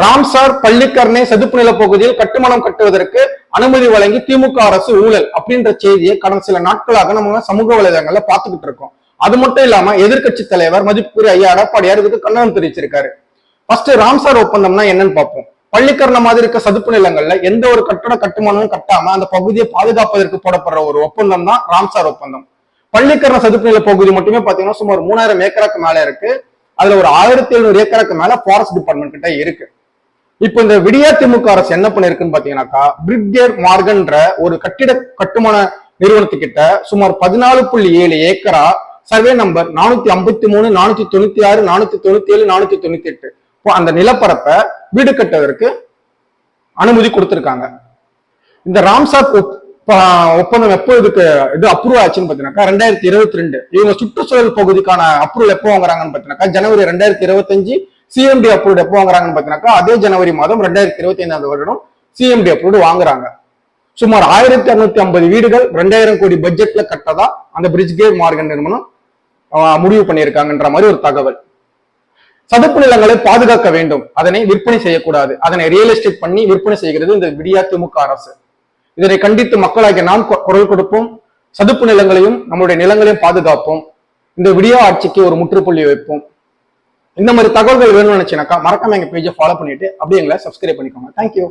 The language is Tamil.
ராம்சார் பள்ளிக்கரணை சதுப்பு நில பகுதியில் கட்டுமானம் கட்டுவதற்கு அனுமதி வழங்கி திமுக அரசு ஊழல் அப்படின்ற செய்தியை கடந்த சில நாட்களாக நம்ம சமூக வலைதளங்கள்ல பார்த்துக்கிட்டு இருக்கோம். அது மட்டும் இல்லாம எதிர்க்கட்சி தலைவர் மதிப்புக்குரிய ஐயா எடப்பாடியார் இதுக்கு கண்டனம் தெரிவிச்சிருக்காரு. ஃபர்ஸ்ட் ராம்சார் ஒப்பந்தம்னா என்னன்னு பார்ப்போம். பள்ளிக்கரண மாதிரி இருக்க சதுப்பு நிலங்கள்ல எந்த ஒரு கட்டட கட்டுமானமும் கட்டாம அந்த பகுதியை பாதுகாப்பதற்கு போடப்படுற ஒரு ஒப்பந்தம் தான் ராம்சார் ஒப்பந்தம். பள்ளிக்கரணை சதுப்பு நில பகுதி மட்டுமே பாத்தீங்கன்னா சுமார் மூணாயிரம் ஏக்கருக்கு மேல இருக்கு. அதுல ஒரு ஆயிரத்தி எழுநூறு ஏக்கருக்கு மேல ஃபாரஸ்ட் டிபார்ட்மெண்ட் கிட்ட இருக்கு. இப்போ இந்த விடியா திமுக அரசு என்ன பண்ணிருக்குன்னு பாத்தீங்கன்னாக்கா பிரிகேர் மார்கன்ற ஒரு கட்டிட கட்டுமான நிறுவனத்துக்கிட்ட சுமார் பதினாலு புள்ளி ஏழு ஏக்கரா சர்வே நம்பர் நானூத்தி ஐம்பத்தி மூணு நானூத்தி தொண்ணூத்தி ஆறு நானூத்தி தொண்ணூத்தி ஏழு நானூத்தி தொண்ணூத்தி எட்டு இப்போ அந்த நிலப்பரப்பை வீடு கட்டுவதற்கு அனுமதி கொடுத்திருக்காங்க. இந்த ராம்சார் ஒப்- ஒப்பந்தம் எப்போ இதுக்கு இது அப்ரூவ் ஆச்சுன்னு பாத்தீங்கன்னாக்கா ரெண்டாயிரத்தி இருபத்தி ரெண்டு. இவங்க சுற்றுச்சூழல் பகுதிக்கான அப்ரூவல் எப்போ வாங்குறாங்கன்னு பாத்தீங்கன்னாக்கா ஜனவரி ரெண்டாயிரத்தி இருபத்தஞ்சு சிஎம்டி அப்ரூவ்டு எப்போ வாங்குறாங்கன்னு பாத்தீங்கன்னாக்கா அதே ஜனவரி மாதம் ரெண்டாயிரத்தி இருபத்தி ஐந்தாவது வருடம் சிஎம்டி அப்ரூவ்டு வாங்குறாங்க. சுமார் ஆயிரத்தி அறுநூத்தி ஐம்பது வீடுகள் ரெண்டாயிரம் கோடி பட்ஜெட்ல கட்டதா அந்த பிரிட்ஜ்கேட் மார்கன் நிறுவனம் ஆஹ், முடிவு பண்ணியிருக்காங்கன்ற மாதிரி ஒரு தகவல். சதுப்பு நிலங்களை பாதுகாக்க வேண்டும். அதனை விற்பனை செய்யக்கூடாது. அதனை ரியல் எஸ்டேட் பண்ணி விற்பனை செய்கிறது இந்த விடியா திமுக அரசு. இதனை கண்டித்து மக்களாகிய நாம் குரல் கொடுப்போம். சதுப்பு நிலங்களையும் நம்மளுடைய நிலங்களையும் பாதுகாப்போம். இந்த விடியா ஆட்சிக்கு ஒரு முற்றுப்புள்ளி வைப்போம். இந்த மாதிரி தகவல்கள் வேணும்னு நினைச்சீனாக்கா மறக்காம எங்க பேஜை ஃபாலோ பண்ணிட்டு அப்படியே எங்களை சப்ஸ்கிரைப் பண்ணிக்கோங்க. தேங்க்யூ